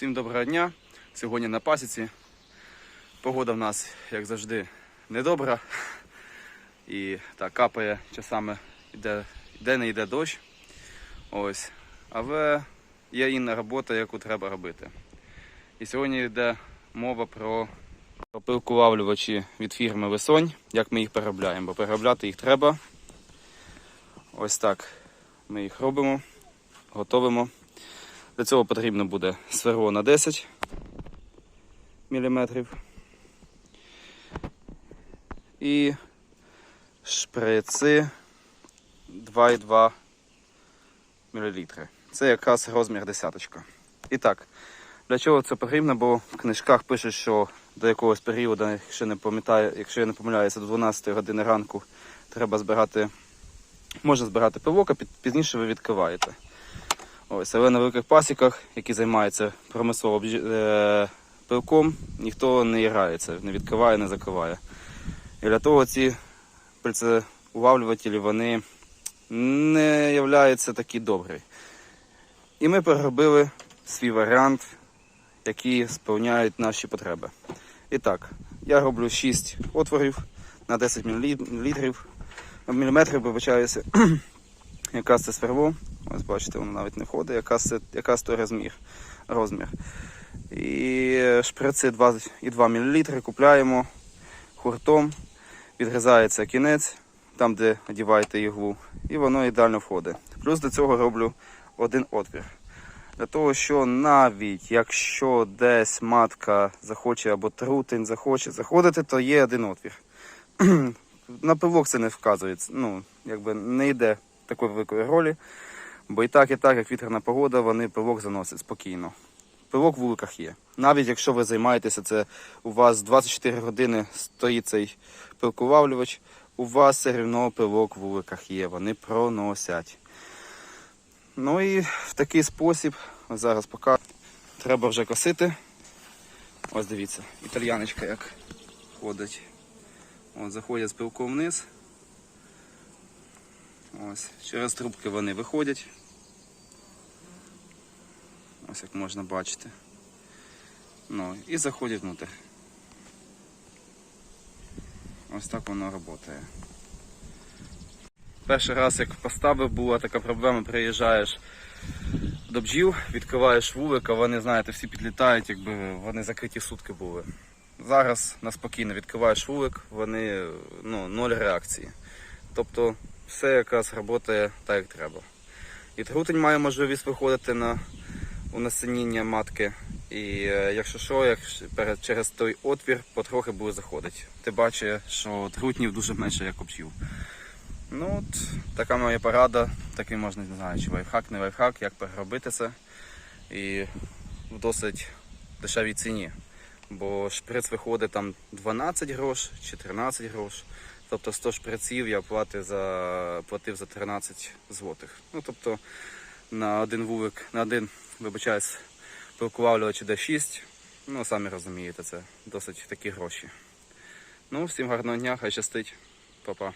Всім доброго дня. Сьогодні на пасіці. Погода в нас, як завжди, недобра. І так капає часами, йде, йде не йде дощ. Ось. Але є інна робота, яку треба робити. І сьогодні йде мова про опилкувавлювачі від фірми Весонь, як ми їх переробляємо, бо переробляти їх треба. Ось так ми їх робимо, готовимо. Для цього потрібно буде сверло на 10 мм і шприци 2,2 мл. Це якраз розмір десяточка. І так, для чого це потрібно, бо в книжках пишуть, що до якогось періоду, якщо не пам'ятаю, якщо я не помиляюся, до 12 години ранку треба збирати, можна збирати пивок, а пізніше ви відкриваєте. Ось, але на великих пасіках, які займаються промислово е, пилком, ніхто не грається, не відкриває, не закриває. І для того ці пильцеувавлювателі, вони не являються такі добрі. І ми переробили свій варіант, який сповняють наші потреби. І так, я роблю 6 отворів на 10 мл, міліметрів, вибачаюся. Якраз це сверло. Ось бачите, воно навіть не входить, якраз це якраз той розмір. розмір. І шприци 2,2 мл купляємо хуртом, відрізається кінець, там, де одіваєте іглу, і воно ідеально входить. Плюс до цього роблю один отвір. Для того, що навіть якщо десь матка захоче або трутень захоче заходити, то є один отвір. На пивок це не вказується. Ну, якби не йде такої великої ролі. Бо і так, і так, як вітряна погода, вони пивок заносять спокійно. Пивок в вуликах є. Навіть якщо ви займаєтеся, це у вас 24 години стоїть цей пилкувавлювач, у вас все рівно пивок в вуликах є, вони проносять. Ну і в такий спосіб, зараз поки треба вже косити. Ось дивіться, італьяночка як ходить. От, заходять з пилком вниз. Ось, через трубки вони виходять. Ось як можна бачити. Ну, і заходять внутрь. Ось так воно працює. Перший раз, як поставив, була така проблема, приїжджаєш до бджіл, відкриваєш вулик, а вони, знаєте, всі підлітають, якби вони закриті сутки були. Зараз на спокійно відкриваєш вулик, вони ну, ноль реакції. Тобто все якраз працює так, як треба. І трутень має можливість виходити на у насіння матки. І е, якщо що, як через той отвір потрохи буде заходити. Ти бачиш, що трутнів дуже менше, як обчів. Ну от, така моя порада, такий можна, не знаю, чи лайфхак, не лайфхак, як переробити це. І в досить дешевій ціні. Бо шприц виходить там 12 грош чи 13 грош. Тобто 100 шприців я платив за, платив за 13 злотих. Ну тобто на один вулик, на один, вибачаюсь, прокувавлювач іде 6. Ну, самі розумієте, це досить такі гроші. Ну, всім гарного дня, хай щастить, Па-па.